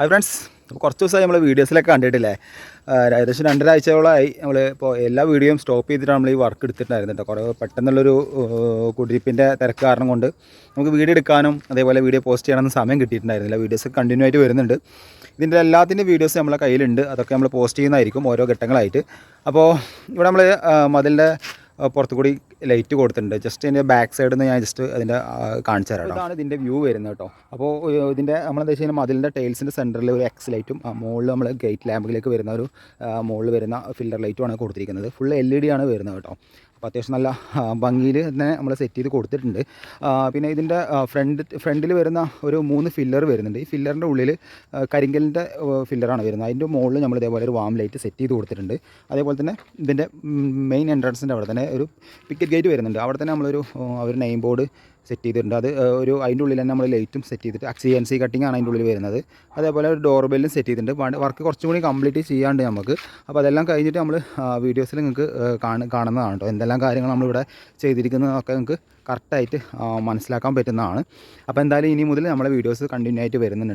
Hi friends കുറച്ച് ദിവസമായി നമ്മൾ വീഡിയോസിലൊക്കെ കണ്ടിട്ടില്ലേ? ഏകദേശം രണ്ടരാഴ്ചയോളമായി നമ്മൾ ഇപ്പോൾ എല്ലാ വീഡിയോയും സ്റ്റോപ്പ് ചെയ്തിട്ടാണ് നമ്മൾ ഈ വർക്ക് എടുത്തിട്ടുണ്ടായിരുന്നു കേട്ടോ കുറേ പെട്ടെന്നുള്ളൊരു കുടിരിപ്പിന്റെ തിരക്ക് കാരണം കൊണ്ട് നമുക്ക് വീഡിയോ എടുക്കാനും അതേപോലെ വീഡിയോ പോസ്റ്റ് ചെയ്യാനൊന്നും സമയം കിട്ടിയിട്ടുണ്ടായിരുന്നില്ല. വീഡിയോസ് കണ്ടിന്യൂ ആയിട്ട് വരുന്നുണ്ട്. ഇതിന്റെ എല്ലാത്തിന്റെ വീഡിയോസ് നമ്മളെ കയ്യിലുണ്ട്. അതൊക്കെ നമ്മൾ പോസ്റ്റ് ചെയ്യുന്നതായിരിക്കും ഓരോ ഘട്ടങ്ങളായിട്ട്. അപ്പോൾ ഇവിടെ നമ്മൾ മതിലിന്റെ പുറത്തു കൂടി ലൈറ്റ് കൊടുത്തിട്ടുണ്ട്. ജസ്റ്റ് ഇതിന്റെ ബാക്ക് സൈഡിൽ നിന്ന് ഞാൻ ജസ്റ്റ് അതിന്റെ കാണിച്ചു തരാം. ഇതാണ് ഇതിന്റെ വ്യൂ വരുന്നത് കേട്ടോ അപ്പോൾ ഇതിന്റെ നമ്മളെന്താ വെച്ച് കഴിഞ്ഞാൽ മതിലിന്റെ ടൈൽസിന്റെ സെന്ററിൽ ഒരു എക്സ് ലൈറ്റും മുകളിൽ നമ്മൾ ഗേറ്റ് ലാമ്പിലേക്ക് വരുന്ന ഒരു മുകളിൽ വരുന്ന ഫിൽറ്റർ ലൈറ്റുമാണ് കൊടുത്തിരിക്കുന്നത്. ഫുൾ എൽ ഇ ഡി ആണ് വരുന്നത് കേട്ടോ അപ്പോൾ അത്യാവശ്യം നല്ല ഭംഗിയിൽ തന്നെ നമ്മൾ സെറ്റ് ചെയ്ത് കൊടുത്തിട്ടുണ്ട്. പിന്നെ ഇതിന്റെ ഫ്രണ്ട് ഫ്രണ്ടിൽ വരുന്ന ഒരു മൂന്ന് ഫില്ലർ വരുന്നുണ്ട്. ഈ ഫില്ലറിന്റെ ഉള്ളിൽ കരിങ്കലിന്റെ ഫില്ലറാണ് വരുന്നത്. അതിന്റെ മുകളിൽ നമ്മൾ ഇതേപോലെ ഒരു വാം ലൈറ്റ് സെറ്റ് ചെയ്ത് കൊടുത്തിട്ടുണ്ട്. അതേപോലെ തന്നെ ഇതിന്റെ മെയിൻ എൻട്രൻസിന്റെ അവിടെ തന്നെ ഒരു പിക്കറ്റ് ഗേറ്റ് വരുന്നുണ്ട്. അവിടെ തന്നെ നമ്മളൊരു ഒരു നെയിം ബോർഡ് സെറ്റ് ചെയ്തിട്ടുണ്ട്. അത് ഒരു അതിന്റെ ഉള്ളിൽ തന്നെ നമ്മൾ ലൈറ്റും സെറ്റ് ചെയ്തിട്ട് സി എൻ സി കട്ടിങ് ആണ് അതിന്റെ ഉള്ളിൽ വരുന്നത്. അതേപോലെ ഒരു ഡോർ ബെല്ലും സെറ്റ് ചെയ്തിട്ടുണ്ട്. വർക്ക് കുറച്ചും കൂടി കംപ്ലീറ്റ് ചെയ്യാണ്ട് നമുക്ക്. അപ്പോൾ അതെല്ലാം കഴിഞ്ഞിട്ട് നമ്മൾ വീഡിയോസിൽ നിങ്ങൾക്ക് കാണ കാണുന്നതാണ് കേട്ടോ എന്തെല്ലാം കാര്യങ്ങൾ നമ്മളിവിടെ ചെയ്തിരിക്കുന്നതൊക്കെ നിങ്ങൾക്ക് കറക്റ്റായിട്ട് മനസ്സിലാക്കാൻ പറ്റുന്നതാണ്. അപ്പോൾ എന്തായാലും ഇനി മുതൽ നമ്മളെ വീഡിയോസ് കണ്ടിന്യൂ ആയിട്ട് വരുന്നുണ്ട്.